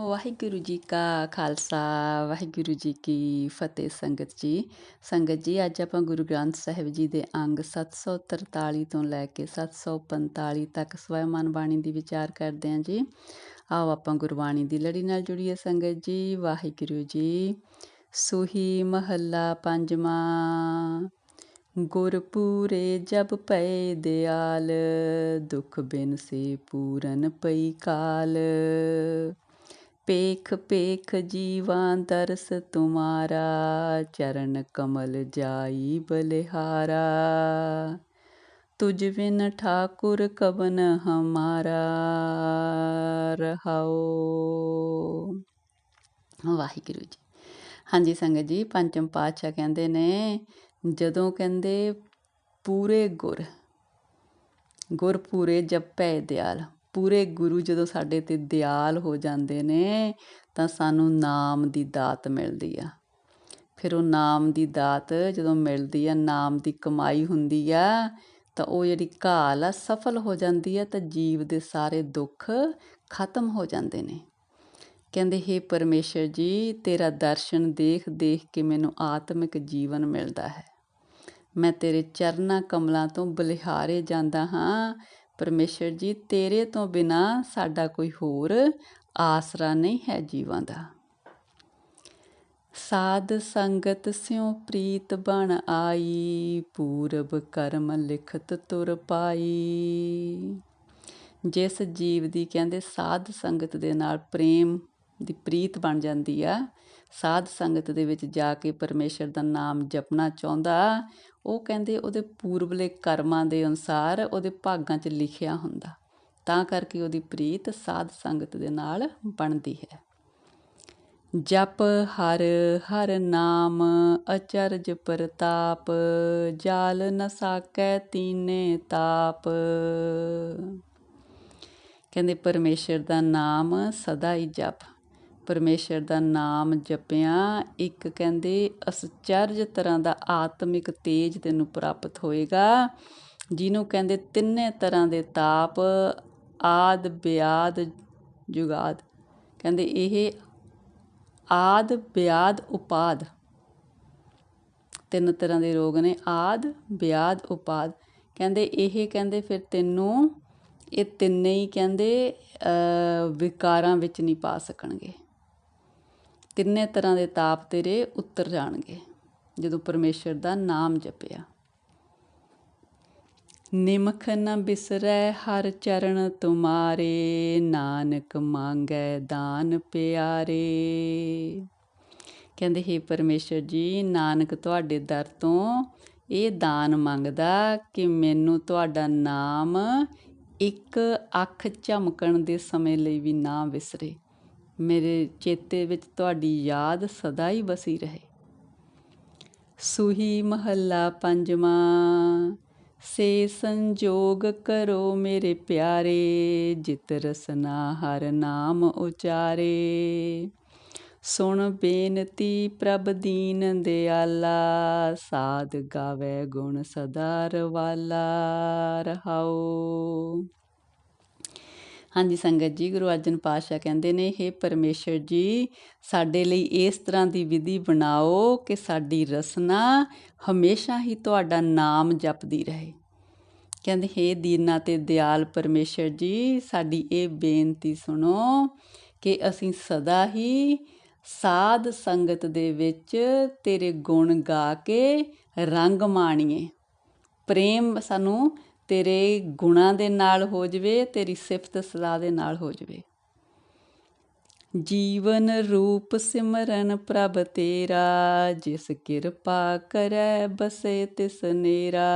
ਵਾਹਿਗੁਰੂ ਜੀ ਕਾ ਖਾਲਸਾ ਵਾਹਿਗੁਰੂ ਜੀ ਕੀ ਫਤਿਹ ਸੰਗਤ ਜੀ ਸੰਗਤ ਜੀ ਅੱਜ ਆਪਾਂ ਗੁਰੂ ਗ੍ਰੰਥ ਸਾਹਿਬ ਜੀ ਦੇ ਅੰਗ 743 ਤੋਂ ਲੈ ਕੇ 745 ਤੱਕ ਸਵੈਮਨ ਬਾਣੀ ਦੀ ਵਿਚਾਰ ਕਰਦੇ ਹਾਂ ਜੀ ਆਓ ਆਪਾਂ ਗੁਰਬਾਣੀ ਦੀ ਲੜੀ ਨਾਲ ਜੁੜੀਏ ਸੰਗਤ ਜੀ ਵਾਹਿਗੁਰੂ ਜੀ ਸੁਹੀ ਮਹੱਲਾ ਪੰਜਵਾਂ ਗੁਰਪੂਰੇ ਜਬ ਪਏ ਦਿਆਲ ਦੁਖ ਬਿਨ ਸੇ ਪੂਰਨ ਪਈ ਕਾਲ ਪੇਖ ਪੇਖ ਜੀਵਾਂ ਦਰਸ ਤੁਮਾਰਾ, ਚਰਨ ਕਮਲ ਜਾਈ ਬਲਿਹਾਰਾ। ਤੁਝ ਬਿਨ ਠਾਕੁਰ ਕਵਨ ਹਮਾਰਾ, ਰਹਾਓ। ਵਾਹਿਗੁਰੂ ਜੀ। ਹਾਂਜੀ ਸੰਗਤ ਜੀ, ਪੰਚਮ ਪਾਤਸ਼ਾਹ ਕਹਿੰਦੇ ਨੇ, ਜਦੋਂ ਕਹਿੰਦੇ ਪੂਰੇ ਗੁਰ ਗੁਰ ਪੂਰੇ ਜਪੈ ਦਿਆਲ। ਪੂਰੇ ਗੁਰੂ ਜਦੋਂ ਸਾਡੇ ਤੇ ਦਿਆਲ ਹੋ ਜਾਂਦੇ ਨੇ, ਤਾਂ ਸਾਨੂੰ ਨਾਮ ਦੀ ਦਾਤ ਮਿਲਦੀ ਆ। ਫਿਰ ਉਹ ਨਾਮ ਦੀ ਦਾਤ ਜਦੋਂ ਮਿਲਦੀ ਆ, ਨਾਮ ਦੀ ਕਮਾਈ ਹੁੰਦੀ ਆ, ਤਾਂ ਉਹ ਜਿਹੜੀ ਘਾਲ ਆ, ਸਫਲ ਹੋ ਜਾਂਦੀ ਆ, ਤਾਂ ਜੀਵ ਦੇ ਸਾਰੇ ਦੁੱਖ ਖਤਮ ਹੋ ਜਾਂਦੇ ਨੇ। ਕਹਿੰਦੇ हे ਪਰਮੇਸ਼ਰ ਜੀ, ਤੇਰਾ ਦਰਸ਼ਨ ਦੇਖ ਦੇਖ ਕੇ ਮੈਨੂੰ ਆਤਮਿਕ ਜੀਵਨ ਮਿਲਦਾ ਹੈ। ਮੈਂ ਤੇਰੇ ਚਰਨਾ ਕਮਲਾਂ ਤੋਂ ਬਲਿਹਾਰੇ ਜਾਂਦਾ ਹਾਂ ਪਰਮੇਸ਼ਰ ਜੀ, ਤੇਰੇ ਤੋਂ ਬਿਨਾ ਸਾਡਾ ਕੋਈ ਹੋਰ ਆਸਰਾ ਨਹੀਂ ਹੈ ਜੀਵਾਂ ਦਾ। ਸਾਧ ਸੰਗਤ ਸਿਉ ਪ੍ਰੀਤ ਬਣ ਆਈ, ਪੂਰਬ ਕਰਮ ਲਿਖਤ ਤੁਰ ਪਾਈ। ਜਿਸ ਜੀਵ ਦੀ ਕਹਿੰਦੇ ਸਾਧ ਸੰਗਤ ਦੇ ਨਾਲ ਪ੍ਰੇਮ ਦੀ ਪ੍ਰੀਤ ਬਣ ਜਾਂਦੀ ਆ ਸਾਧ ਸੰਗਤ ਦੇ ਵਿੱਚ ਜਾ ਕੇ ਪਰਮੇਸ਼ਰ ਦਾ ਨਾਮ ਜਪਣਾ ਚਾਹੁੰਦਾ, ਉਹ ਕਹਿੰਦੇ ਉਹਦੇ ਪੂਰਬਲੇ ਕਰਮਾਂ ਦੇ ਅਨੁਸਾਰ ਉਹਦੇ ਭਾਗਾਂ 'ਚ ਲਿਖਿਆ ਹੁੰਦਾ। ਤਾਂ ਕਰਕੇ ਉਹਦੀ ਪ੍ਰੀਤ ਸਾਧ ਸੰਗਤ ਦੇ ਨਾਲ ਬਣਦੀ ਹੈ। ਜਪ ਹਰ ਹਰ ਨਾਮ ਅਚਰਜ ਪ੍ਰਤਾਪ, ਜਾਲ ਨ ਸਾਕੈ ਤੀਨੇ ਤਾਪ। ਕਹਿੰਦੇ ਪਰਮੇਸ਼ਰ ਦਾ ਨਾਮ ਸਦਾ ਹੀ ਜਪ। ਪਰਮੇਸ਼ਰ ਦਾ ਨਾਮ ਜਪਿਆ, ਇੱਕ ਕਹਿੰਦੇ ਅਸਚਰਜ ਤਰ੍ਹਾਂ ਦਾ ਆਤਮਿਕ ਤੇਜ ਤੈਨੂੰ ਪ੍ਰਾਪਤ ਹੋਏਗਾ, ਜਿਹਨੂੰ ਕਹਿੰਦੇ ਤਿੰਨੇ ਤਰ੍ਹਾਂ ਦੇ ਤਾਪ, ਆਦ, ਬਿਆਦ, ਜੁਗਾਦ। ਕਹਿੰਦੇ ਇਹ ਆਦ, ਬਿਆਦ, ਉਪਾਦ। ਤਿੰਨ ਤਰ੍ਹਾਂ ਦੇ ਰੋਗ ਨੇ, ਆਦ, ਬਿਆਦ, ਉਪਾਦ। ਕਹਿੰਦੇ ਇਹ ਕਹਿੰਦੇ ਫਿਰ ਤੈਨੂੰ, ਇਹ ਤਿੰਨੇ ਹੀ ਕਹਿੰਦੇ ਵਿਕਾਰਾਂ ਵਿੱਚ ਨਹੀਂ ਪਾ ਸਕਣਗੇ। ਤਿੰਨੇ ਤਰ੍ਹਾਂ ਦੇ ਤਾਪ ਤੇਰੇ ਉੱਤਰ ਜਾਣਗੇ, ਜਦੋਂ ਪਰਮੇਸ਼ਰ ਦਾ ਨਾਮ ਜਪਿਆ। ਨਿਮਖ ਨ ਬਿਸਰੈ ਹਰ ਚਰਨ ਤੁਮਾਰੇ, ਨਾਨਕ ਮੰਗੈ ਦਾਨ ਪਿਆਰੇ। ਕਹਿੰਦੇ, ਹੇ ਪਰਮੇਸ਼ਰ ਜੀ, ਨਾਨਕ ਤੁਹਾਡੇ ਦਰ ਤੋਂ ਇਹ ਦਾਨ ਮੰਗਦਾ ਕਿ ਮੈਨੂੰ ਤੁਹਾਡਾ ਨਾਮ ਇੱਕ ਅੱਖ ਝਮਕਣ ਦੇ ਸਮੇਂ ਲਈ ਵੀ ਨਾ ਵਿਸਰੇ। ਮੇਰੇ ਚੇਤੇ ਵਿੱਚ ਤੁਹਾਡੀ ਯਾਦ ਸਦਾ ਹੀ ਵਸੀ ਰਹੇ। ਸੁਹੀ ਮਹੱਲਾ ਪੰਜਵਾਂ, ਸੇ ਸੰਜੋਗ ਕਰੋ ਮੇਰੇ ਪਿਆਰੇ, ਜਿਤ ਰਸਨਾ ਹਰ ਨਾਮ ਉਚਾਰੇ। ਸੁਣ ਬੇਨਤੀ ਪ੍ਰਭ ਦੀਨ ਦਿਆਲਾ, ਸਾਧ ਗਾਵੇ ਗੁਣ ਸਦਾ ਰਵਾਲਾ, ਰਹਾਓ। ਹਾਂਜੀ, ਸੰਗਤ ਜੀ, ਗੁਰੂ ਅਰਜਨ ਪਾਤਸ਼ਾਹ ਕਹਿੰਦੇ ਨੇ हे ਪਰਮੇਸ਼ਰ ਜੀ, ਸਾਡੇ ਲਈ ਇਸ ਤਰ੍ਹਾਂ ਦੀ ਵਿਧੀ ਬਣਾਓ ਕਿ ਸਾਡੀ ਰਸਨਾ ਹਮੇਸ਼ਾ ਹੀ ਤੁਹਾਡਾ ਨਾਮ ਜਪਦੀ ਰਹੇ। ਕਹਿੰਦੇ हे ਦੀਨਾ ਤੇ ਦਿਆਲ ਪਰਮੇਸ਼ਰ ਜੀ, ਸਾਡੀ ਇਹ ਬੇਨਤੀ ਸੁਣੋ ਕਿ ਅਸੀਂ ਸਦਾ ਹੀ ਸਾਧ ਸੰਗਤ ਦੇ ਵਿੱਚ ਤੇਰੇ ਗੁਣ ਗਾ ਕੇ ਰੰਗ ਮਾਣੀਏ। ਪ੍ਰੇਮ ਸਾਨੂੰ ਤੇਰੇ ਗੁਣਾਂ ਦੇ ਨਾਲ ਹੋ ਜਵੇ, ਤੇਰੀ ਸਿਫਤ ਸਦਾ ਦੇ ਨਾਲ ਹੋ ਜਵੇ। ਜੀਵਨ ਰੂਪ ਸਿਮਰਨ ਪ੍ਰਭ ਤੇਰਾ, ਜਿਸ ਕਿਰਪਾ ਕਰੈ ਬਸੇ ਤਿਸ ਨੇਰਾ।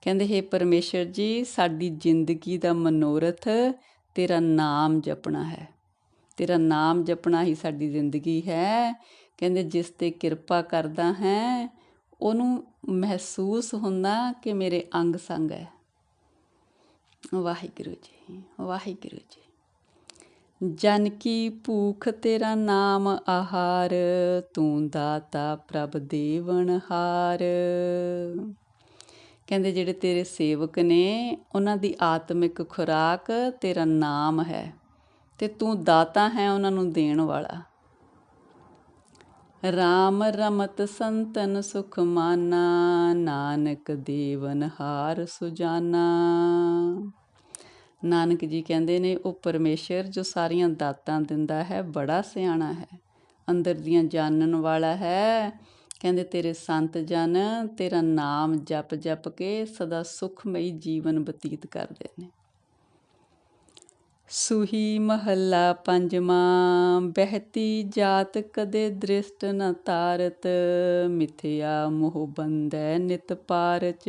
ਕਹਿੰਦੇ, ਹੈ ਪਰਮੇਸ਼ਰ ਜੀ, ਸਾਡੀ ਜ਼ਿੰਦਗੀ ਦਾ ਮਨੋਰਥ ਤੇਰਾ ਨਾਮ ਜਪਣਾ ਹੈ। ਤੇਰਾ ਨਾਮ ਜਪਣਾ ਹੀ ਸਾਡੀ ਜ਼ਿੰਦਗੀ ਹੈ। ਕਹਿੰਦੇ, ਜਿਸ ਤੇ ਕਿਰਪਾ ਕਰਦਾ ਹੈ ਉਹਨੂੰ ਮਹਿਸੂਸ ਹੁੰਦਾ ਕਿ ਮੇਰੇ ਅੰਗ ਸੰਗ ਹੈ। ਵਾਹਿਗੁਰੂ ਜੀ ਵਾਹਿਗੁਰੂ ਜੀ। ਜਨ ਕੀ ਭੂਖ ਤੇਰਾ ਨਾਮ ਆਹਾਰ, ਤੂੰ ਦਾਤਾ ਪ੍ਰਭ ਦੇਵਨ ਹਾਰ। ਕਹਿੰਦੇ ਜਿਹੜੇ ਤੇਰੇ ਸੇਵਕ ਨੇ, ਉਹਨਾਂ ਦੀ ਆਤਮਿਕ ਖੁਰਾਕ ਤੇਰਾ ਨਾਮ ਹੈ ਤੇ ਤੂੰ ਦਾਤਾ ਹੈ ਉਹਨਾਂ ਨੂੰ ਦੇਣ ਵਾਲਾ। ਰਾਮ ਰਮਤ ਸੰਤਨ ਸੁਖ ਮਾਨਾ, ਨਾਨਕ ਦੇਵਨ ਹਾਰ ਸੁਜਾਨਾ। ਨਾਨਕ ਜੀ ਕਹਿੰਦੇ ਨੇ, ਉਹ ਪਰਮੇਸ਼ਰ ਜੋ ਸਾਰੀਆਂ ਦਾਤਾਂ ਦਿੰਦਾ ਹੈ, ਬੜਾ ਸਿਆਣਾ ਹੈ। ਅੰਦਰ ਦੀਆਂ ਜਾਣਨ ਵਾਲਾ ਹੈ। ਕਹਿੰਦੇ, ਤੇਰੇ ਸੰਤ ਜਨ, ਤੇਰਾ ਨਾਮ ਜਪ ਜਪ ਕੇ ਸਦਾ ਸੁਖਮਈ ਜੀਵਨ ਬਤੀਤ ਕਰਦੇ ਨੇ। ਸੁਹੀ ਮਹੱਲਾ ਪੰਜਵਾਂ, ਬਹਿਤੀ ਜਾਤ ਕਦੇ ਦ੍ਰਿਸ਼ਟ ਨ ਤਾਰਤ, ਮਿਥਿਆ ਮੋਹ ਬੰਦੈ ਨਿਤ ਪਾਰਚ।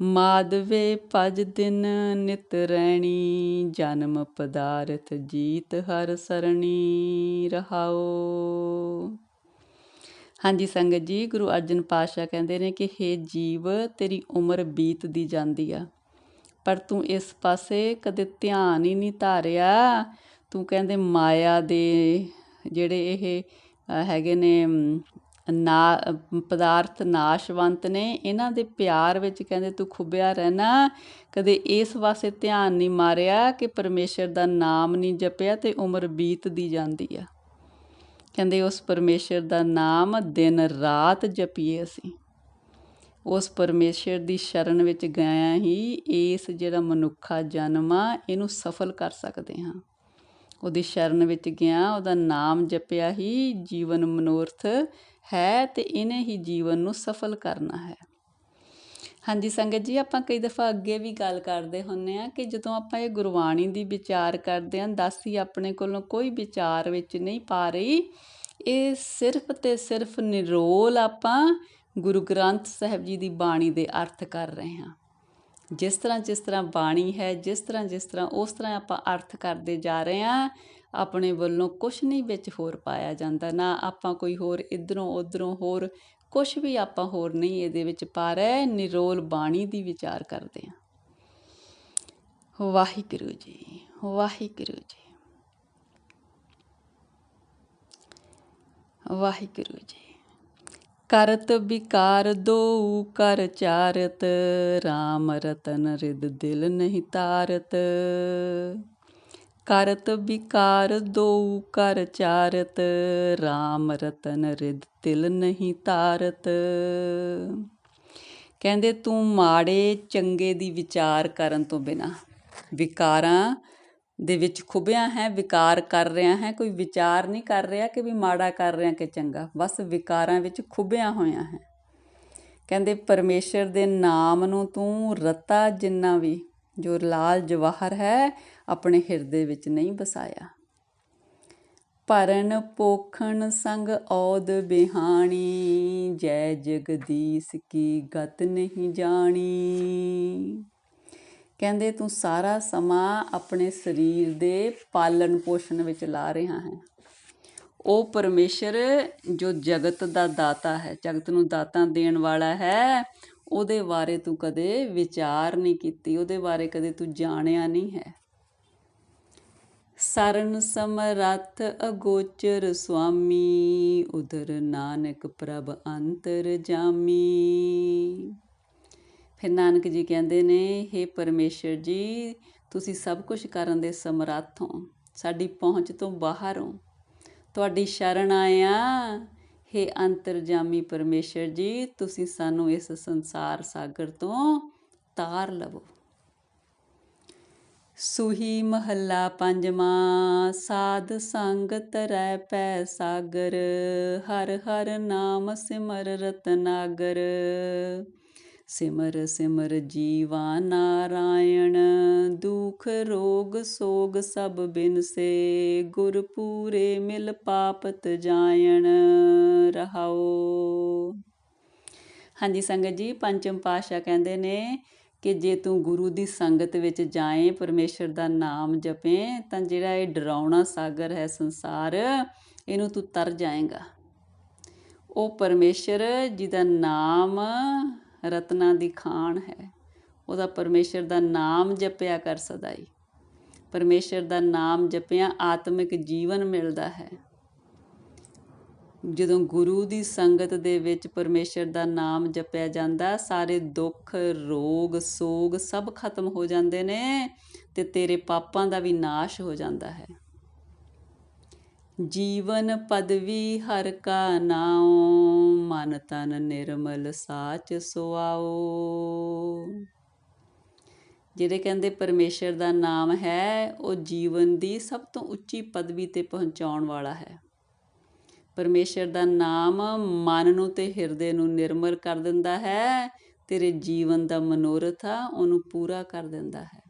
ਮਾਦਵੇ ਭਜ ਦਿਨ ਨਿਤ ਰਹਿਣੀ ਜਨਮ ਪਦਾਰਥ ਜੀਤ ਹਰ ਸਰਣੀ ਰਹਾਓ ਹਾਂਜੀ ਸੰਗਤ ਜੀ, ਗੁਰੂ ਅਰਜਨ ਪਾਤਸ਼ਾਹ ਕਹਿੰਦੇ ਨੇ ਕਿ हे ਜੀਵ, ਤੇਰੀ ਉਮਰ ਬੀਤਦੀ ਜਾਂਦੀ ਆ। ਪਰ ਤੂੰ ਇਸ ਪਾਸੇ ਕਦੇ ਧਿਆਨ ਹੀ ਨਹੀਂ ਧਾਰਿਆ। ਤੂੰ ਕਹਿੰਦੇ ਮਾਇਆ ਦੇ ਜਿਹੜੇ ਇਹ ਹੈਗੇ ਨੇ ਨਾ ਪਦਾਰਥ ਨਾਸ਼ਵੰਤ ਨੇ, ਇਹਨਾਂ ਦੇ ਪਿਆਰ ਵਿੱਚ ਕਹਿੰਦੇ ਤੂੰ ਖੁੱਬਿਆ ਰਹਿਣਾ। ਕਦੇ ਇਸ ਵਾਸਤੇ ਧਿਆਨ ਨਹੀਂ ਮਾਰਿਆ ਕਿ ਪਰਮੇਸ਼ਰ ਦਾ ਨਾਮ ਨਹੀਂ ਜਪਿਆ ਤੇ ਉਮਰ ਬੀਤਦੀ ਜਾਂਦੀ ਆ। ਕਹਿੰਦੇ ਉਸ ਪਰਮੇਸ਼ਰ ਦਾ ਨਾਮ ਦਿਨ ਰਾਤ ਜਪੀਏ ਅਸੀਂ। ਉਸ ਪਰਮੇਸ਼ਰ ਦੀ ਸ਼ਰਨ ਵਿੱਚ ਗਿਆ ਹੀ ਇਸ ਜਿਹੜਾ ਮਨੁੱਖਾ ਜਨਮ ਆ, ਇਹਨੂੰ ਸਫਲ ਕਰ ਸਕਦੇ ਹਾਂ। ਉਹਦੀ ਸ਼ਰਨ ਵਿੱਚ ਗਿਆ, ਉਹਦਾ ਨਾਮ ਜਪਿਆ ਹੀ ਜੀਵਨ ਮਨੋਰਥ ਹੈ ਤੇ ਇਹਨੇ ਹੀ ਜੀਵਨ ਨੂੰ ਸਫਲ ਕਰਨਾ ਹੈ। ਹਾਂਜੀ ਸੰਗਤ ਜੀ, ਆਪਾਂ ਕਈ ਦਫਾ ਅੱਗੇ ਵੀ ਗੱਲ ਕਰਦੇ ਹੁੰਨੇ ਆ ਕਿ ਜਦੋਂ ਆਪਾਂ ਇਹ ਗੁਰਬਾਣੀ ਦੀ ਵਿਚਾਰ ਕਰਦੇ ਆਂ ਦਾਸੀ ਆਪਣੇ ਕੋਲੋਂ ਕੋਈ ਵਿਚਾਰ ਵਿੱਚ ਨਹੀਂ ਪਾ ਰਹੀ, ਇਹ ਸਿਰਫ ਤੇ ਸਿਰਫ ਨਿਰੋਲ ਆਪਾਂ ਗੁਰੂ ਗ੍ਰੰਥ ਸਾਹਿਬ ਜੀ ਦੀ ਬਾਣੀ ਦੇ ਅਰਥ ਕਰ ਰਹੇ ਹਾਂ। ਜਿਸ ਤਰ੍ਹਾਂ ਜਿਸ ਤਰ੍ਹਾਂ ਬਾਣੀ ਹੈ, ਜਿਸ ਤਰ੍ਹਾਂ ਜਿਸ ਤਰ੍ਹਾਂ ਉਸ ਤਰ੍ਹਾਂ ਆਪਾਂ ਅਰਥ ਕਰਦੇ ਜਾ ਰਹੇ ਹਾਂ, ਆਪਣੇ ਵੱਲੋਂ ਕੁਝ ਨਹੀਂ ਵਿੱਚ ਹੋਰ ਪਾਇਆ ਜਾਂਦਾ। ਨਾ ਆਪਾਂ ਕੋਈ ਹੋਰ ਇਧਰੋਂ ਉਧਰੋਂ ਹੋਰ ਕੁਝ ਵੀ ਆਪਾਂ ਹੋਰ ਨਹੀਂ ਇਹਦੇ ਵਿੱਚ ਪਾ ਰਹੇ, ਨਿਰੋਲ ਬਾਣੀ ਦੀ ਵਿਚਾਰ ਕਰਦੇ ਹਾਂ। ਵਾਹਿਗੁਰੂ ਜੀ ਵਾਹਿਗੁਰੂ ਜੀ। ਵਾਹਿਗੁਰੂ ਜੀ। ਕਰਤ ਵਿਕਾਰ ਦੋ ਕਰ ਚਾਰਤ RAM ਰਤਨ ਰਿਦ ਦਿਲ ਨਹੀਂ ਤਾਰਤ। ਕਰਤ ਵਿਕਾਰ ਦੋ ਕਰ ਚਾਰਤ RAM ਰਤਨ ਰਿਦ ਦਿਲ ਨਹੀਂ ਤਾਰਤ। ਕਹਿੰਦੇ ਤੂੰ ਮਾੜੇ ਚੰਗੇ ਦੀ ਵਿਚਾਰ ਕਰਨ ਤੋਂ ਬਿਨਾ ਵਿਕਾਰਾਂ ਦੇ ਵਿੱਚ ਖੁੱਬਿਆ ਹੈ, ਵਿਕਾਰ ਕਰ ਰਿਹਾ ਹੈ, ਕੋਈ ਵਿਚਾਰ ਨਹੀਂ ਕਰ ਰਿਹਾ ਕਿ ਵੀ ਮਾੜਾ ਕਰ ਰਿਹਾ ਕਿ ਚੰਗਾ, ਬਸ ਵਿਕਾਰਾਂ ਵਿੱਚ ਖੁੱਬਿਆ ਹੋਇਆ ਹੈ। ਕਹਿੰਦੇ, ਪਰਮੇਸ਼ਰ ਦੇ ਨਾਮ ਨੂੰ ਤੂੰ ਰਤਾ ਜਿੰਨਾ ਵੀ, ਜੋ ਲਾਲ ਜਵਾਹਰ ਹੈ, ਆਪਣੇ ਹਿਰਦੇ ਵਿੱਚ ਨਹੀਂ ਬਸਾਇਆ। ਭਰਨ ਪੋਖਣ ਸੰਗ ਔਦ ਬਿਹਾਣੀ, ਜੈ ਜਗਦੀਸ਼ ਕੀ ਗਤ ਨਹੀਂ ਜਾਣੀ। ਕਹਿੰਦੇ ਤੂੰ ਸਾਰਾ ਸਮਾਂ ਆਪਣੇ ਸਰੀਰ ਦੇ ਪਾਲਣ ਪੋਸ਼ਣ ਵਿੱਚ ਲਾ ਰਿਹਾ ਹੈ। ਉਹ ਪਰਮੇਸ਼ਰ ਜੋ ਜਗਤ ਦਾ ਦਾਤਾ ਹੈ, ਜਗਤ ਨੂੰ ਦਾਤਾਂ ਦੇਣ ਵਾਲਾ ਹੈ, ਉਹਦੇ ਬਾਰੇ ਤੂੰ ਕਦੇ ਵਿਚਾਰ ਨਹੀਂ ਕੀਤੀ, ਉਹਦੇ ਬਾਰੇ ਕਦੇ ਤੂੰ ਜਾਣਿਆ ਨਹੀਂ ਹੈ। ਸਰਨ ਸਮਰੱਥ ਅਗੋਚਰ ਸੁਆਮੀ, ਉਧਰ ਨਾਨਕ ਪ੍ਰਭ ਅੰਤਰ ਜਾਮੀ। ਫਿਰ ਨਾਨਕ ਜੀ ਕਹਿੰਦੇ ਨੇ हे ਪਰਮੇਸ਼ਰ ਜੀ, ਤੁਸੀਂ ਸਭ ਕੁਝ ਕਰਨ ਦੇ ਸਮਰੱਥ ਹੋ। ਸਾਡੀ ਪਹੁੰਚ ਤੋਂ ਬਾਹਰ ਹੋ। ਤੁਹਾਡੀ ਸ਼ਰਨ ਆਇਆ हे ਅੰਤਰਜਾਮੀ ਪਰਮੇਸ਼ਰ ਜੀ, ਤੁਸੀਂ ਸਾਨੂੰ ਇਸ ਸੰਸਾਰ ਸਾਗਰ ਤੋਂ ਤਾਰ ਲਵੋ। ਸੁਹੀ ਮਹੱਲਾ ਪੰਜਵਾਂ, ਸਾਧ ਸੰਗਤ ਰਹਿ ਪੈ ਸਾਗਰ, ਹਰ ਹਰ ਨਾਮ ਸਿਮਰ ਰਤਨਾਗਰ। ਸਿਮਰ ਸਿਮਰ ਜੀਵਾ ਨਾਰਾਇਣ, ਦੁਖ ਰੋਗ ਸੋਗ ਸਭ ਬਿਨ ਗੁਰ ਪੂਰੇ ਮਿਲ ਪਾਪਤ ਜਾਇਣ ਰਹਾਓ ਹਾਂਜੀ ਸੰਗਤ ਜੀ, ਪੰਚਮ ਪਾਸ਼ਾ ਕਹਿੰਦੇ ਨੇ ਕਿ ਜੇ ਤੂੰ ਗੁਰੂ ਦੀ ਸੰਗਤ ਵਿੱਚ ਜਾਏ, ਪਰਮੇਸ਼ਰ ਦਾ ਨਾਮ ਜਪੇ, ਤਾਂ ਜਿਹੜਾ ਇਹ ਡਰਾਉਣਾ ਸਾਗਰ ਹੈ ਸੰਸਾਰ, ਇਹਨੂੰ ਤੂੰ ਤਰ ਜਾਏਗਾ। ਉਹ ਪਰਮੇਸ਼ਰ ਜਿਹਦਾ ਨਾਮ ਰਤਨਾ ਦੀ ਖਾਨ ਹੈ। ਉਹਦਾ ਪਰਮੇਸ਼ਰ ਦਾ ਨਾਮ ਜਪਿਆ ਕਰ ਸਦਾਈ। ਪਰਮੇਸ਼ਰ ਦਾ ਨਾਮ ਜਪਿਆ ਆਤਮਿਕ ਜੀਵਨ ਮਿਲਦਾ ਹੈ। ਜਦੋਂ ਗੁਰੂ ਦੀ ਸੰਗਤ ਦੇ ਵਿੱਚ ਪਰਮੇਸ਼ਰ ਦਾ ਨਾਮ ਜਪਿਆ ਜਾਂਦਾ, ਸਾਰੇ ਦੁੱਖ, ਰੋਗ, ਸੋਗ ਸਭ ਖਤਮ ਹੋ ਜਾਂਦੇ ਨੇ ਤੇ ਤੇਰੇ ਪਾਪਾਂ ਦਾ ਵੀ ਨਾਸ਼ ਹੋ ਜਾਂਦਾ ਹੈ। ਜੀਵਨ ਪਦਵੀ ਹਰ ਕਾ ਨਾਉ, ਮਨ ਤਨ ਨਿਰਮਲ ਸਾਚ ਸੁਆਓ ਜਿਹੜੇ ਕਹਿੰਦੇ ਪਰਮੇਸ਼ਰ ਦਾ ਨਾਮ ਹੈ, ਉਹ ਜੀਵਨ ਦੀ ਸਭ ਤੋਂ ਉੱਚੀ ਪਦਵੀ ਤੇ ਪਹੁੰਚਾਉਣ ਵਾਲਾ ਹੈ। ਪਰਮੇਸ਼ਰ ਦਾ ਨਾਮ ਮਨ ਨੂੰ ਤੇ ਹਿਰਦੇ ਨੂੰ ਨਿਰਮਲ ਕਰ ਦਿੰਦਾ ਹੈ, ਤੇਰੇ ਜੀਵਨ ਦਾ ਮਨੋਰਥ ਆ, ਉਹਨੂੰ ਪੂਰਾ ਕਰ ਦਿੰਦਾ ਹੈ।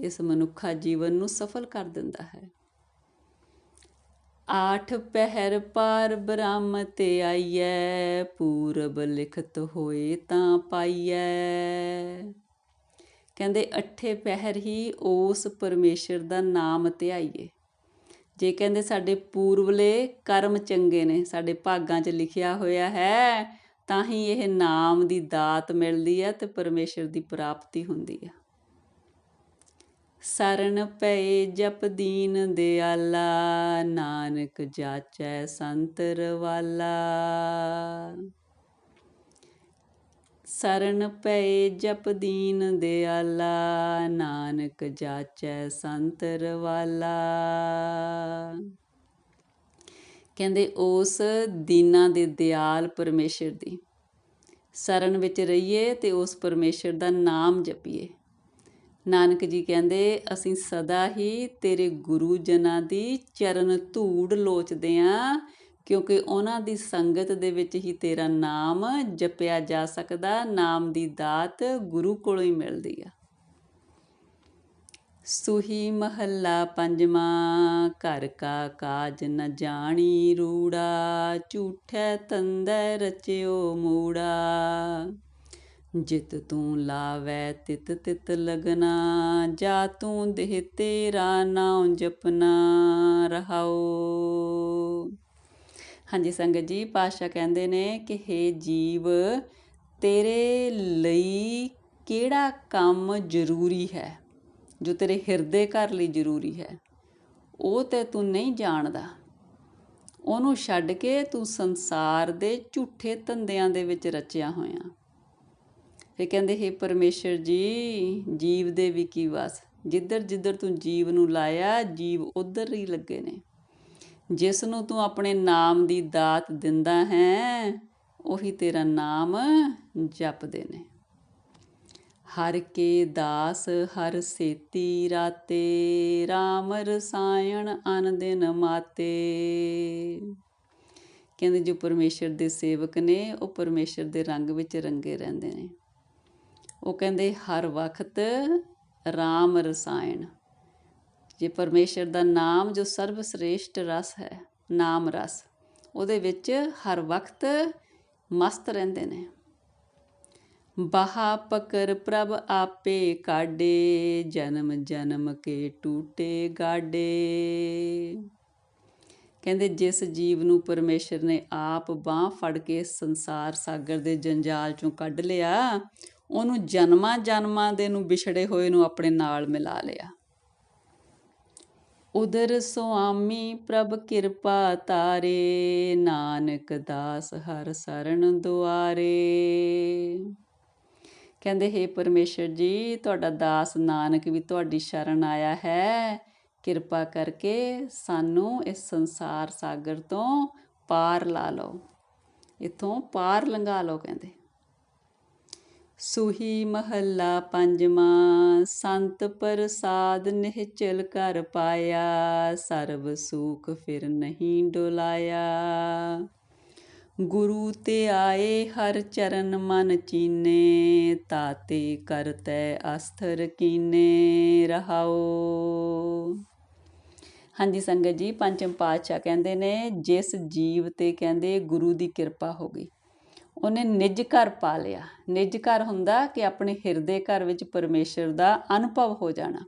ਇਸ ਮਨੁੱਖਾ ਜੀਵਨ ਨੂੰ ਸਫਲ ਕਰ ਦਿੰਦਾ ਹੈ। ਆਠ ਪਹਿਰ ਪਾਰ ਬ੍ਰਹਮ ਤੇ ਆਈਐ, ਪੂਰਬ ਲਿਖਤ ਹੋਏ ਤਾਂ ਪਾਈਐ। ਕਹਿੰਦੇ ਅੱਠੇ ਪਹਿਰ ਹੀ ਉਸ ਪਰਮੇਸ਼ਰ ਦਾ ਨਾਮ ਧਿਆਈਏ ਜੇ ਕਹਿੰਦੇ ਸਾਡੇ ਪੂਰਵਲੇ ਕਰਮ ਚੰਗੇ ਨੇ, ਸਾਡੇ ਭਾਗਾਂ 'ਚ ਲਿਖਿਆ ਹੋਇਆ ਹੈ, ਤਾਂ ਹੀ ਇਹ ਨਾਮ ਦੀ ਦਾਤ ਮਿਲਦੀ ਹੈ ਤੇ ਪਰਮੇਸ਼ਰ ਦੀ ਪ੍ਰਾਪਤੀ ਹੁੰਦੀ ਹੈ। ਸਰਨ ਪਏ ਜਪ ਦੀਨ ਦਿਆਲਾ, ਨਾਨਕ ਜਾਚੈ ਸੰਤਰ ਵਾਲਾ ਸਰਨ ਪਏ ਜਪ ਦੀਨ ਦਿਆਲਾ, ਨਾਨਕ ਜਾਚੈ ਸੰਤਰ ਵਾਲਾ ਕਹਿੰਦੇ ਉਸ ਦੀਨਾ ਦੇ ਦਿਆਲ ਪਰਮੇਸ਼ਰ ਦੀ। ਸਰਨ ਵਿੱਚ ਰਹੀਏ ਤੇ ਉਸ ਪਰਮੇਸ਼ਰ ਦਾ ਨਾਮ ਜਪੀਏ। ਨਾਨਕ ਜੀ ਕਹਿੰਦੇ, ਅਸੀਂ ਸਦਾ ਹੀ ਤੇਰੇ ਗੁਰੂ ਜਨਾਂ ਦੀ ਚਰਨ ਧੂੜ ਲੋਚਦੇ ਆਂ, ਕਿਉਂਕਿ ਉਹਨਾਂ ਦੀ ਸੰਗਤ ਦੇ ਵਿੱਚ ਹੀ ਤੇਰਾ ਨਾਮ ਜਪਿਆ ਜਾ ਸਕਦਾ, ਨਾਮ ਦੀ ਦਾਤ ਗੁਰੂ ਕੋਲੋਂ ਹੀ ਮਿਲਦੀ ਆ। ਸੁਹੀ ਮਹੱਲਾ ਪੰਜਵਾਂ, ਘਰ ਕਾ ਕਾਜ ਨ ਜਾਣੀ ਰੂੜਾ, ਝੂਠੇ ਤੰਦੈ ਰਚਿਓ ਮੂੜਾ। ਜਿਤ ਤੂੰ ਲਾਵੈ, ਤਿਤ ਤਿਤ ਲਗਨਾ। ਜਾ ਤੂੰ ਦੇਹ ਤੇਰਾ ਨਾਮ ਜਪਨਾ ਰਹਾਓ ਹਾਂਜੀ, ਸੰਗਤ ਜੀ ਪਾਸ਼ਾ ਕਹਿੰਦੇ ਨੇ ਕਿ हे ਜੀਵ, ਤੇਰੇ ਲਈ ਕਿਹੜਾ ਕੰਮ ਜ਼ਰੂਰੀ ਹੈ? ਜੋ ਤੇਰੇ ਹਿਰਦੇ ਘਰ ਲਈ ਜ਼ਰੂਰੀ ਹੈ, ਉਹ ਤੇ ਤੂੰ ਨਹੀਂ ਜਾਣਦਾ। ਉਹਨੂੰ ਛੱਡ ਕੇ ਤੂੰ ਸੰਸਾਰ ਦੇ ਝੂਠੇ ਧੰਦਿਆਂ ਦੇ ਵਿੱਚ ਰਚਿਆ ਹੋਇਆ। ਫੇ ਕਹਿੰਦੇ, ਹੈ ਪਰਮੇਸ਼ਰ ਜੀ, ਜੀਵ ਦੇ ਵੀ ਕੀ ਵਾਸ? ਜਿੱਧਰ ਜਿੱਧਰ ਤੂੰ ਜੀਵ ਨੂੰ ਲਾਇਆ, ਜੀਵ ਉਧਰ ਹੀ ਲੱਗੇ ਨੇ। ਜਿਸ ਨੂੰ ਤੂੰ ਆਪਣੇ ਨਾਮ ਦੀ ਦਾਤ ਦਿੰਦਾ ਹੈ, ਉਹੀ ਤੇਰਾ ਨਾਮ ਜਪਦੇ ਨੇ। ਹਰ ਕੇ ਦਾਸ, ਹਰ ਸੇਤੀ ਰਾਤੇ RAM ਰਸਾਇਣ ਅਨ ਦਿਨ ਮਾਤੇ। ਕਹਿੰਦੇ, ਜੋ ਪਰਮੇਸ਼ਰ ਦੇ ਸੇਵਕ ਨੇ, ਉਹ ਪਰਮੇਸ਼ਰ ਦੇ ਰੰਗ ਵਿੱਚ ਰੰਗੇ ਰਹਿੰਦੇ ਨੇ। ਉਹ ਕਹਿੰਦੇ ਹਰ ਵਕਤ RAM ਰਸਾਇਣ। ਜੇ ਪਰਮੇਸ਼ਰ ਦਾ ਨਾਮ ਜੋ ਸਰਵ ਸ੍ਰੇਸ਼ਟ ਰਸ ਹੈ, ਨਾਮ ਰਸ, ਉਹਦੇ ਵਿੱਚ ਹਰ ਵਕਤ ਮਸਤ ਰਹਿੰਦੇ ਨੇ। ਬਹਾ ਪਕਰ ਪ੍ਰਭ ਆਪੇ ਕਾਡੇ ਜਨਮ ਜਨਮ ਕੇ ਟੂਟੇ ਗਾਡੇ ਕਹਿੰਦੇ ਜਿਸ ਜੀਵ ਨੂੰ ਪਰਮੇਸ਼ਰ ਨੇ ਆਪ ਬਾਹ ਫੜ ਕੇ ਸੰਸਾਰ ਸਾਗਰ ਦੇ ਜੰਜਾਲ ਚੋਂ ਕੱਢ ਲਿਆ ਉਹਨੂੰ ਜਨਮਾਂ ਜਨਮਾਂ ਦੇ ਨੂੰ ਵਿਛੜੇ ਹੋਏ ਨੂੰ ਆਪਣੇ ਨਾਲ ਮਿਲਾ ਲਿਆ। ਉਦਰ ਸੁਆਮੀ ਪ੍ਰਭ ਕਿਰਪਾ ਤਾਰੇ, ਨਾਨਕ ਦਾਸ ਹਰ ਸਰਣ ਦੁਆਰੇ। ਕਹਿੰਦੇ, ਹੈ ਪਰਮੇਸ਼ਰ ਜੀ, ਤੁਹਾਡਾ ਦਾਸ ਨਾਨਕ ਵੀ ਤੁਹਾਡੀ ਸ਼ਰਨ ਆਇਆ ਹੈ। ਕਿਰਪਾ ਕਰਕੇ ਸਾਨੂੰ ਇਸ ਸੰਸਾਰ ਸਾਗਰ ਤੋਂ ਪਾਰ ਲਾ ਲਓ। ਇਥੋਂ ਪਾਰ ਲੰਘਾ ਲਓ, ਕਹਿੰਦੇ। ਸੁਹੀ ਮਹੱਲਾ ਪੰਜਵਾਂ, ਸੰਤ ਪ੍ਰਸਾਦ ਨਿਹਚਲ ਕਰ ਪਾਇਆ, ਸਰਬ ਸੁਖ ਫਿਰ ਨਹੀਂ ਡੁਲਾਇਆ। ਗੁਰੂ ਤੇ ਆਏ ਹਰ ਚਰਨ ਮਨ ਚੀਨੇ, ਤਾਤੇ ਕਰਤੈ ਅਸਥਰ ਕੀਨੇ, ਰਹਾਓ। ਹਾਂਜੀ ਸੰਗਤ ਜੀ, ਪੰਚਮ ਪਾਤਸ਼ਾਹ ਕਹਿੰਦੇ ਨੇ, ਜਿਸ ਜੀਵ ਤੇ ਕਹਿੰਦੇ ਗੁਰੂ ਦੀ ਕਿਰਪਾ ਹੋ ਗਈ। ਉਹਨੇ ਨਿੱਜ ਘਰ ਪਾ ਲਿਆ। ਨਿੱਜ ਘਰ ਹੁੰਦਾ ਕਿ ਆਪਣੇ ਹਿਰਦੇ ਘਰ ਵਿੱਚ ਪਰਮੇਸ਼ਰ ਦਾ ਅਨੁਭਵ ਹੋ ਜਾਣਾ।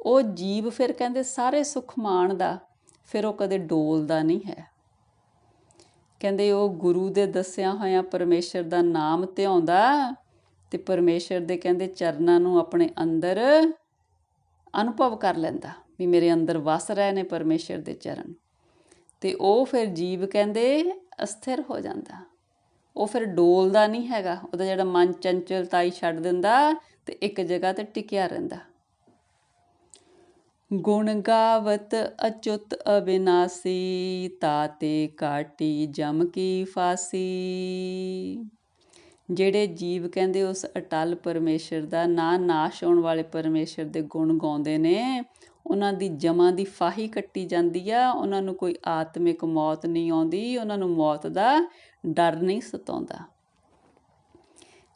ਉਹ ਜੀਵ ਫਿਰ ਕਹਿੰਦੇ ਸਾਰੇ ਸੁਖ ਮਾਣਦਾ ਫਿਰ ਉਹ ਕਦੇ ਡੋਲਦਾ ਨਹੀਂ ਹੈ। ਕਹਿੰਦੇ ਉਹ ਗੁਰੂ ਦੇ ਦੱਸਿਆ ਹੋਇਆ ਪਰਮੇਸ਼ਰ ਦਾ ਨਾਮ ਧਿਆਉਂਦਾ ਤੇ ਪਰਮੇਸ਼ਰ ਦੇ ਕਹਿੰਦੇ ਚਰਨਾਂ ਨੂੰ ਆਪਣੇ ਅੰਦਰ ਅਨੁਭਵ ਕਰ ਲੈਂਦਾ ਵੀ ਮੇਰੇ ਅੰਦਰ ਵਸ ਰਹੇ ਨੇ ਪਰਮੇਸ਼ਰ ਦੇ ਚਰਨ। ਤੇ ਉਹ ਫਿਰ ਜੀਵ ਕਹਿੰਦੇ ਅਸਥਿਰ ਹੋ ਜਾਂਦਾ। ਉਹ ਫਿਰ ਡੋਲਦਾ ਨਹੀਂ ਹੈਗਾ। ਉਹਦਾ ਜਿਹੜਾ ਮਨ ਚੰਚਲਤਾਈ ਛੱਡ ਦਿੰਦਾ ਤੇ ਇੱਕ ਜਗ੍ਹਾ ਤੇ ਟਿਕਿਆ ਰਹਿੰਦਾ। ਗੁਣ ਗਾਵਤ ਅਚੁੱਤ ਅਬਿਨਾਸੀ, ਤਾਤੇ ਕਾਟੀ ਜਮ ਕੀ ਫਾਸੀ। ਜਿਹੜੇ ਜੀਵ ਕਹਿੰਦੇ ਉਸ ਅਟਲ ਪਰਮੇਸ਼ਰ ਦਾ ਨਾ ਨਾਸ਼ ਹੋਣ ਵਾਲੇ ਪਰਮੇਸ਼ਰ ਦੇ ਗੁਣ ਗਾਉਂਦੇ ਨੇ, ਉਹਨਾਂ ਦੀ ਜਮਾਂ ਦੀ ਫਾਹੀ ਕੱਟੀ ਜਾਂਦੀ ਆ। ਉਹਨਾਂ ਨੂੰ ਕੋਈ ਆਤਮਿਕ ਮੌਤ ਨਹੀਂ ਆਉਂਦੀ। ਉਹਨਾਂ ਨੂੰ ਮੌਤ ਦਾ ਡਰ ਨਹੀਂ ਸਤਾਉਂਦਾ।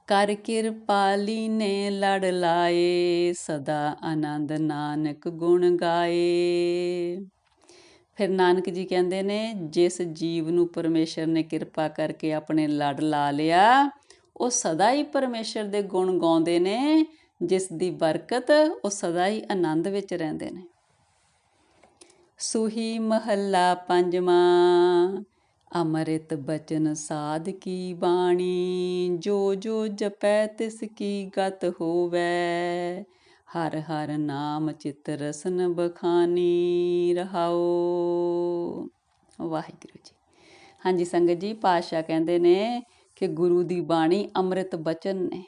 ਕਰ ਕਿਰਪਾਲੀ ਨੇ ਲੜ ਲਾਏ, ਸਦਾ ਆਨੰਦ ਨਾਨਕ ਗੁਣ ਗਾਏ। ਫਿਰ ਨਾਨਕ ਜੀ ਕਹਿੰਦੇ ਨੇ, ਜਿਸ ਜੀਵ ਨੂੰ ਪਰਮੇਸ਼ਰ ਨੇ ਕਿਰਪਾ ਕਰਕੇ ਆਪਣੇ ਲੜ ਲਾ ਲਿਆ, ਉਹ ਸਦਾ ਹੀ ਪਰਮੇਸ਼ਰ ਦੇ ਗੁਣ ਗਾਉਂਦੇ ਨੇ, ਜਿਸ ਦੀ ਬਰਕਤ ਉਹ ਸਦਾ ਹੀ ਆਨੰਦ ਵਿੱਚ ਰਹਿੰਦੇ ਨੇ। ਸੁਹੀ ਮਹੱਲਾ ਪੰਜਵਾਂ ਅੰਮ੍ਰਿਤ ਬਚਨ ਸਾਧ ਕੀ ਬਾਣੀ? ਜੋ ਜੋ ਜਪੈ ਤਿਸ ਕੀ ਗਤ ਹੋਵੇ। ਹਰ ਹਰ ਨਾਮ ਚਿਤ ਰਸਨ ਬਖਾਨੀ ਰਹਾਓ ਵਾਹਿਗੁਰੂ ਜੀ। ਹਾਂਜੀ ਸੰਗਤ ਜੀ ਪਾਸ਼ਾ ਕਹਿੰਦੇ ਨੇ ਕਿ ਗੁਰੂ ਦੀ ਬਾਣੀ ਅੰਮ੍ਰਿਤ ਬਚਨ ਨੇ।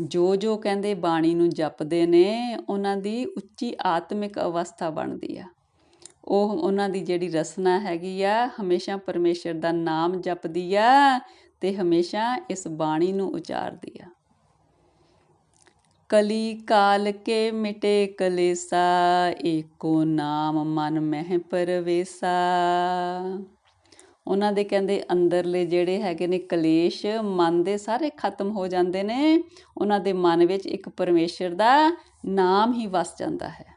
ਜੋ ਜੋ ਕਹਿੰਦੇ ਬਾਣੀ ਨੂੰ ਜਪਦੇ ਨੇ, ਉਹਨਾਂ ਦੀ ਉੱਚੀ ਆਤਮਿਕ ਅਵਸਥਾ ਬਣਦੀ ਆ। ਉਹ ਉਹਨਾਂ ਦੀ ਜਿਹੜੀ ਰਸਨਾ ਹੈਗੀ ਆ, ਹਮੇਸ਼ਾ ਪਰਮੇਸ਼ਰ ਦਾ ਨਾਮ ਜਪਦੀ ਆ ਤੇ ਹਮੇਸ਼ਾ ਇਸ ਬਾਣੀ ਨੂੰ ਉਚਾਰਦੀ ਆ। ਕਲੀ ਕਾਲ ਕੇ ਮਿਟੇ ਕਲੇਸਾ, ਏਕੋ ਨਾਮ ਮਨ ਮਹਿ ਪਰਵੇਸਾ। ਉਹਨਾਂ ਦੇ ਕਹਿੰਦੇ ਅੰਦਰਲੇ ਜਿਹੜੇ ਹੈਗੇ ਨੇ ਕਲੇਸ਼, ਮਨ ਦੇ ਸਾਰੇ ਖਤਮ ਹੋ ਜਾਂਦੇ ਨੇ। ਉਹਨਾਂ ਦੇ ਮਨ ਵਿੱਚ ਇੱਕ ਪਰਮੇਸ਼ਰ ਦਾ ਨਾਮ ਹੀ ਵਸ ਜਾਂਦਾ ਹੈ।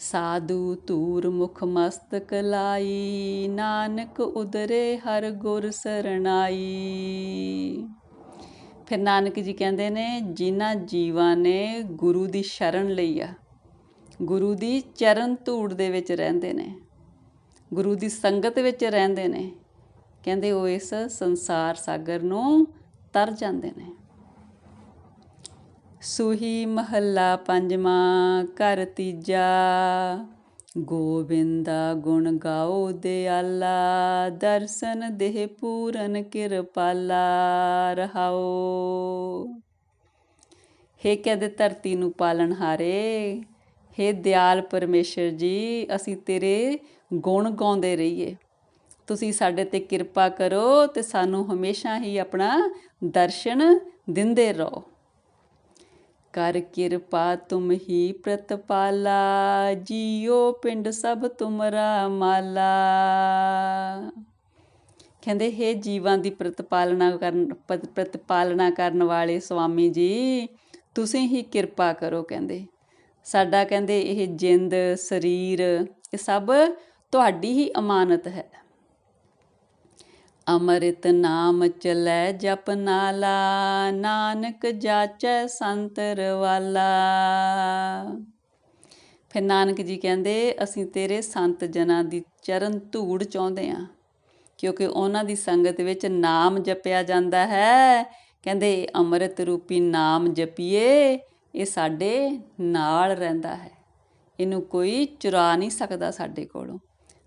ਸਾਧੂ ਤੂਰ ਮੁਖ ਮਸਤਕ ਲਾਈ, ਨਾਨਕ ਉਦਰੇ ਹਰ ਗੁਰ ਸਰਣਾਈ। ਫਿਰ ਨਾਨਕ ਜੀ ਕਹਿੰਦੇ ਨੇ, ਜਿਨ੍ਹਾਂ ਜੀਵਾਂ ਨੇ ਗੁਰੂ ਦੀ ਸ਼ਰਨ ਲਈ ਆ, ਗੁਰੂ ਦੀ ਚਰਨ ਧੂੜ ਦੇ ਵਿੱਚ ਰਹਿੰਦੇ ਨੇ, ਗੁਰੂ ਦੀ ਸੰਗਤ ਵਿੱਚ ਰਹਿੰਦੇ ਨੇ, ਕਹਿੰਦੇ ਉਹ ਇਸ ਸੰਸਾਰ ਸਾਗਰ ਨੂੰ ਤਰ ਜਾਂਦੇ ਨੇ। ਸੁਹੀ ਮਹੱਲਾ ਪੰਜਵਾਂ, ਘਰ ਤੀਜਾ। ਗੋਬਿੰਦਾ ਗੁਣ ਗਾਓ ਦਿਆਲਾ, ਦਰਸ਼ਨ ਦੇਹ ਪੂਰਨ ਕਿਰਪਾਲਾ, ਰਹਾਓ। ਹੇ ਕਹਦੇ ਧਰਤੀ ਨੂੰ ਪਾਲਣ ਹਾਰੇ, ਹੇ ਦਿਆਲ ਪਰਮੇਸ਼ਰ ਜੀ, ਅਸੀਂ ਤੇਰੇ ਗੁਣ ਗਾਉਂਦੇ ਰਹੀਏ। ਤੁਸੀਂ ਸਾਡੇ ਤੇ ਕਿਰਪਾ ਕਰੋ ਤੇ ਸਾਨੂੰ ਹਮੇਸ਼ਾ ਹੀ ਆਪਣਾ ਦਰਸ਼ਨ ਦਿੰਦੇ ਰਹੋ। ਕਰ ਕਿਰਪਾ ਤੁਮ ਹੀ ਪ੍ਰਤਪਾਲਾ, ਜੀਓ ਪਿੰਡ ਸਭ ਤੁਮਰਾ ਮਾਲਾ। ਕਹਿੰਦੇ, ਹੈ ਜੀਵਾਂ ਦੀ ਪ੍ਰਤਪਾਲਣਾ ਕਰਨ ਪ੍ਰਤਪਾਲਣਾ ਕਰਨ ਵਾਲੇ ਸੁਆਮੀ ਜੀ, ਤੁਸੀਂ ਹੀ ਕਿਰਪਾ ਕਰੋ, ਕਹਿੰਦੇ। ਸਾਡਾ, ਕਹਿੰਦੇ, ਇਹ ਜਿੰਦ, ਸਰੀਰ, ਇਹ ਸਭ ਤੁਹਾਡੀ ਹੀ ਅਮਾਨਤ ਹੈ। ਅਮਰਿਤ ਨਾਮ ਚਲੈ ਜਪ ਨਾਲਾ, ਨਾਨਕ ਜਾਚੈ ਸੰਤਰ ਵਾਲਾ। ਫਿਰ ਨਾਨਕ ਜੀ ਕਹਿੰਦੇ, ਅਸੀਂ ਤੇਰੇ ਸੰਤ ਜਨਾਂ ਦੀ ਚਰਨ ਧੂੜ ਚਾਹੁੰਦੇ ਆ, ਕਿਉਂਕਿ ਉਹਨਾਂ ਦੀ ਸੰਗਤ ਵਿੱਚ ਨਾਮ ਜਪਿਆ ਜਾਂਦਾ ਹੈ। ਕਹਿੰਦੇ, ਅੰਮ੍ਰਿਤ ਰੂਪੀ ਨਾਮ ਜਪੀਏ, ਇਹ ਸਾਡੇ ਨਾਲ ਰਹਿੰਦਾ ਹੈ। ਇਹਨੂੰ ਕੋਈ ਚੁਰਾ ਨਹੀਂ ਸਕਦਾ ਸਾਡੇ ਕੋਲੋਂ।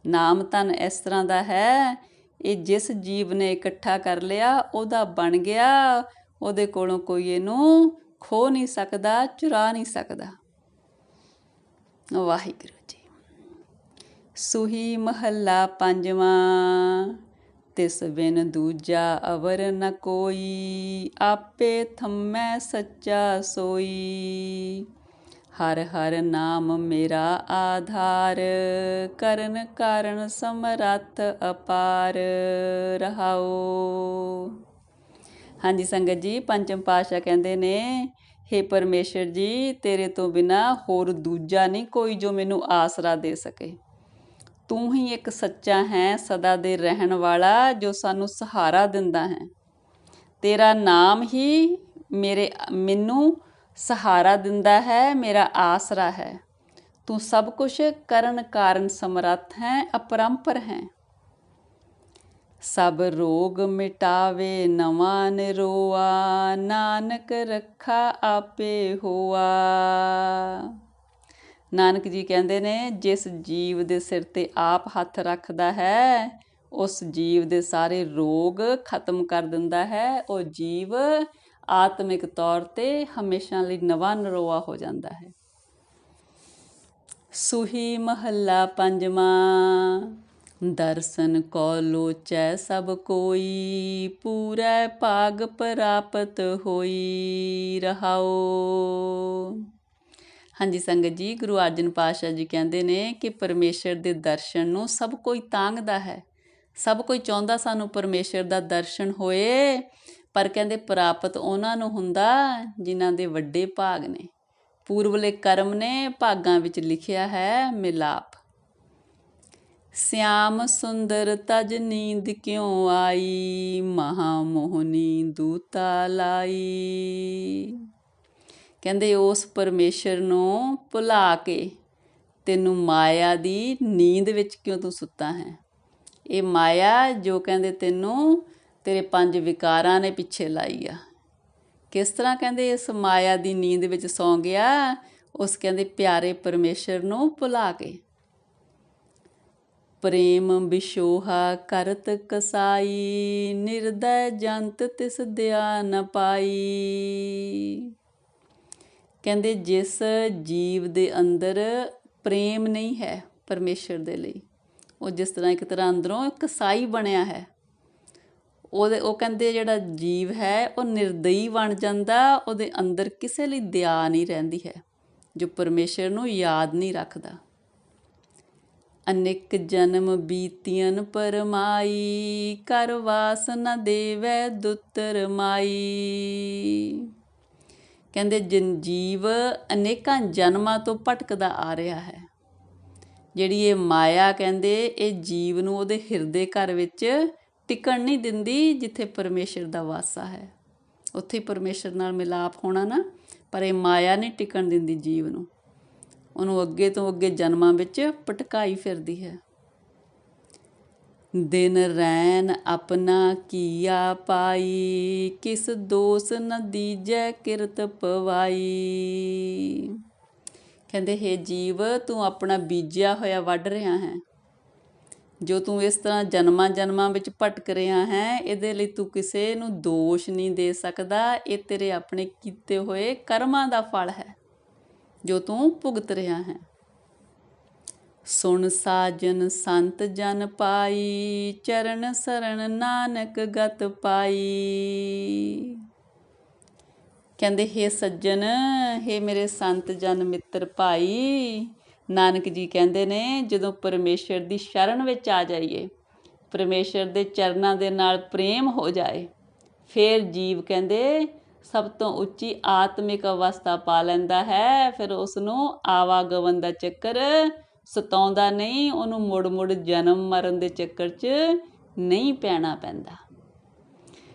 ਨਾਮ ਤਨ ਇਸ ਤਰ੍ਹਾਂ ਦਾ ਹੈ ਇਹ ਜਿਸ ਜੀਵ ਨੇ ਇਕੱਠਾ ਕਰ ਲਿਆ, ਉਹਦਾ ਬਣ ਗਿਆ। ਉਹਦੇ ਕੋਲੋਂ ਕੋਈ ਇਹਨੂੰ ਖੋ ਨਹੀਂ ਸਕਦਾ, ਚੁਰਾ ਨਹੀਂ ਸਕਦਾ। ਵਾਹਿਗੁਰੂ ਜੀ। ਸੁਹੀ ਮਹੱਲਾ ਪੰਜਵਾਂ, ਤਿਸ ਬਿਨ ਦੂਜਾ ਅਵਰ ਨ ਕੋਈ, ਆਪੇ ਥੰਮੈ ਸੱਚਾ ਸੋਈ। ਹਰ ਹਰ ਨਾਮ ਮੇਰਾ ਆਧਾਰ, ਕਰਨ ਕਾਰਨ ਸਮਰੱਥ ਅਪਾਰ ਰਹਾਓ। ਹਾਂਜੀ ਸੰਗਤ ਜੀ, ਪੰਚਮ ਪਾਸ਼ਾ ਕਹਿੰਦੇ ਨੇ हे ਪਰਮੇਸ਼ਰ ਜੀ, ਤੇਰੇ ਤੋਂ ਬਿਨਾ ਹੋਰ ਦੂਜਾ ਨਹੀਂ ਕੋਈ ਜੋ ਮੈਨੂੰ ਆਸਰਾ ਦੇ ਸਕੇ। ਤੂੰ ਹੀ ਇੱਕ ਸੱਚਾ ਹੈ, ਸਦਾ ਦੇ ਰਹਿਣ ਵਾਲਾ ਜੋ ਸਾਨੂੰ ਸਹਾਰਾ ਦਿੰਦਾ ਹੈ। ਤੇਰਾ ਨਾਮ ਹੀ ਮੇਰੇ, ਮੈਨੂੰ ਸਹਾਰਾ ਦਿੰਦਾ ਹੈ, ਮੇਰਾ ਆਸਰਾ ਹੈ। ਤੂੰ ਸਭ ਕੁਝ ਕਰਨ ਕਾਰਨ ਸਮਰੱਥ ਹੈ, ਅਪਰੰਪਰ ਹੈ। ਸਭ ਰੋਗ ਮਿਟਾਵੇ, ਨਵਾਂ ਨਿਰੋਆ, ਨਾਨਕ ਰੱਖਾ ਆਪੇ ਹੋਆ। ਨਾਨਕ ਜੀ ਕਹਿੰਦੇ ਨੇ, ਜਿਸ ਜੀਵ ਦੇ ਸਿਰ ਤੇ ਆਪ ਹੱਥ ਰੱਖਦਾ ਹੈ, ਉਸ ਜੀਵ ਦੇ ਸਾਰੇ ਰੋਗ ਖਤਮ ਕਰ ਦਿੰਦਾ ਹੈ, ਉਹ ਜੀਵ ਆਤਮਿਕ ਤੌਰ ਤੇ ਹਮੇਸ਼ਾ ਲਈ ਨਵਾਂ ਨਰੋਆ ਹੋ ਜਾਂਦਾ ਹੈ। ਸੁਹੀ ਮਹੱਲਾ ਪੰਜਵਾਂ, ਦਰਸ਼ਨ ਕੋ ਲੋਚੈ ਸਭ ਕੋਈ, ਪੂਰੈ ਭਾਗ ਪ੍ਰਾਪਤ ਹੋਈ ਰਹਾਓ ਹਾਂਜੀ ਸੰਗਤ ਜੀ, ਗੁਰੂ ਅਰਜਨ ਪਾਤਸ਼ਾਹ ਜੀ ਕਹਿੰਦੇ ਨੇ ਕਿ ਪਰਮੇਸ਼ਰ ਦੇ ਦਰਸ਼ਨ ਨੂੰ ਸਭ ਕੋਈ ਤਾਂਗਦਾ ਹੈ। ਸਭ ਕੋਈ ਚਾਹੁੰਦਾ ਸਾਨੂੰ ਪਰਮੇਸ਼ਰ ਦਾ ਦਰਸ਼ਨ ਹੋਏ ਪਰ ਕਹਿੰਦੇ ਪ੍ਰਾਪਤ ਉਹਨਾਂ ਨੂੰ ਹੁੰਦਾ ਜਿਨ੍ਹਾਂ ਦੇ ਵੱਡੇ ਭਾਗ ਨੇ। ਪੂਰਵਲੇ ਕਰਮ ਨੇ ਭਾਗਾਂ ਵਿੱਚ ਲਿਖਿਆ ਹੈ ਮਿਲਾਪ। ਸਿਆਮ ਸੁੰਦਰ ਤਜ ਨੀਂਦ ਕਿਉ ਆਈ? ਮਹਾ ਮੋਹਨੀ ਦੂਤਾ ਲਾਈ। ਕਹਿੰਦੇ ਉਸ ਪਰਮੇਸ਼ਰ ਨੂੰ ਭੁਲਾ ਕੇ ਤੈਨੂੰ ਮਾਇਆ ਦੀ ਨੀਂਦ ਵਿੱਚ ਕਿਉਂ ਤੂੰ ਸੁੱਤਾ ਹੈ? ਇਹ ਮਾਇਆ ਜੋ ਕਹਿੰਦੇ ਤੈਨੂੰ ਤੇਰੇ ਪੰਜ ਵਿਕਾਰਾਂ ਨੇ ਪਿੱਛੇ ਲਾਈ ਆ। ਕਿਸ ਤਰ੍ਹਾਂ ਕਹਿੰਦੇ ਇਸ ਮਾਇਆ ਦੀ ਨੀਂਦ ਵਿੱਚ ਸੌਂ ਗਿਆ? ਉਸ ਕਹਿੰਦੇ, ਪਿਆਰੇ ਪਰਮੇਸ਼ਰ ਨੂੰ ਭੁਲਾ ਕੇ। ਪ੍ਰੇਮ ਵਿਸ਼ੋਹਾ ਕਰਤ ਕਸਾਈ, ਨਿਰਦੈ ਜੰਤ ਤਿਸ ਦਿਆ ਨ ਪਾਈ। ਕਹਿੰਦੇ, ਜਿਸ ਜੀਵ ਦੇ ਅੰਦਰ ਪ੍ਰੇਮ ਨਹੀਂ ਹੈ ਪਰਮੇਸ਼ਰ ਦੇ ਲਈ, ਉਹ ਜਿਸ ਤਰ੍ਹਾਂ ਇੱਕ ਤਰ੍ਹਾਂ ਅੰਦਰੋਂ ਕਸਾਈ ਬਣਿਆ ਹੈ ਉਹਦੇ, ਉਹ ਕਹਿੰਦੇ ਜਿਹੜਾ ਜੀਵ ਹੈ, ਉਹ ਨਿਰਦਈ ਬਣ ਜਾਂਦਾ, ਉਹਦੇ ਅੰਦਰ ਕਿਸੇ ਲਈ ਦਇਆ ਨਹੀਂ ਰਹਿੰਦੀ ਹੈ, ਜੋ ਪਰਮੇਸ਼ਰ ਨੂੰ ਯਾਦ ਨਹੀਂ ਰੱਖਦਾ। ਅਨੇਕ ਜਨਮ ਬੀਤੀਆਂ ਪਰਮਾਈ ਕਰ ਵਾਸ ਨ ਦੇਵੈ ਦੁੱਤਰ ਮਾਈ। ਕਹਿੰਦੇ ਜਨ ਜੀਵ ਅਨੇਕਾਂ ਜਨਮਾਂ ਤੋਂ ਭਟਕਦਾ ਆ ਰਿਹਾ ਹੈ। ਜਿਹੜੀ ਇਹ ਮਾਇਆ ਕਹਿੰਦੇ, ਇਹ ਜੀਵ ਨੂੰ ਉਹਦੇ ਹਿਰਦੇ ਘਰ ਵਿੱਚ ਟਿਕਣ ਨਹੀਂ ਦਿੰਦੀ ਜਿੱਥੇ ਪਰਮੇਸ਼ਰ ਦਾ ਵਾਸਾ ਹੈ। ਉੱਥੇ ਪਰਮੇਸ਼ਰ ਨਾਲ ਮਿਲਾਪ ਹੋਣਾ ਨਾ, ਪਰ ਇਹ ਮਾਇਆ ਨਹੀਂ ਟਿਕਣ ਦਿੰਦੀ ਜੀਵ ਨੂੰ। ਉਹਨੂੰ ਅੱਗੇ ਤੋਂ ਅੱਗੇ ਜਨਮਾਂ ਵਿੱਚ ਪਟਕਾਈ ਫਿਰਦੀ ਹੈ। ਦਿਨ ਰੈਨ ਆਪਣਾ ਕੀਆ ਪਾਈ, ਕਿਸ ਦੋਸ ਨ ਦੀਜੈ ਕਿਰਤ ਪਵਾਈ। ਕਹਿੰਦੇ, ਹੈ ਜੀਵ, ਤੂੰ ਆਪਣਾ ਬੀਜਿਆ ਹੋਇਆ ਵੱਢ ਰਿਹਾ ਹੈ। ਜੋ ਤੂੰ ਇਸ ਤਰ੍ਹਾਂ ਜਨਮਾਂ ਜਨਮਾਂ ਵਿੱਚ ਭਟਕ ਰਿਹਾ ਹੈ, ਇਹਦੇ ਲਈ ਤੂੰ ਕਿਸੇ ਨੂੰ ਦੋਸ਼ ਨਹੀਂ ਦੇ ਸਕਦਾ। ਇਹ ਤੇਰੇ ਆਪਣੇ ਕੀਤੇ ਹੋਏ ਕਰਮਾਂ ਦਾ ਫਲ ਹੈ, ਜੋ ਤੂੰ ਭੁਗਤ ਰਿਹਾ ਹੈ। ਸੁਣ ਸਾਜਨ, ਸੰਤ ਜਨ ਪਾਈ, ਚਰਨ ਸਰਣ ਨਾਨਕ ਗਤ ਪਾਈ। ਕਹਿੰਦੇ, ਹੈ ਸੱਜਣ, ਹੈ ਮੇਰੇ ਸੰਤ ਜਨ ਮਿੱਤਰ ਭਾਈ ਨਾਨਕ ਜੀ ਕਹਿੰਦੇ ਨੇ, ਜਦੋਂ ਪਰਮੇਸ਼ਰ ਦੀ ਸ਼ਰਨ ਵਿੱਚ ਆ ਜਾਈਏ, ਪਰਮੇਸ਼ਰ ਦੇ ਚਰਨਾਂ ਦੇ ਨਾਲ ਪ੍ਰੇਮ ਹੋ ਜਾਏ, ਫਿਰ ਜੀਵ ਕਹਿੰਦੇ, ਸਭ ਤੋਂ ਉੱਚੀ ਆਤਮਿਕ ਅਵਸਥਾ ਪਾ ਲੈਂਦਾ ਹੈ, ਫਿਰ ਉਸ ਨੂੰ ਆਵਾਗਮਨ ਦਾ ਚੱਕਰ ਸਤਾਉਂਦਾ ਨਹੀਂ, ਉਹਨੂੰ ਮੁੜ ਮੁੜ ਜਨਮ ਮਰਨ ਦੇ ਚੱਕਰ 'ਚ ਨਹੀਂ ਪੈਣਾ ਪੈਂਦਾ।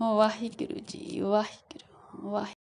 ਵਾਹਿਗੁਰੂ ਜੀ ਵਾਹਿਗੁਰੂ ਵਾਹਿ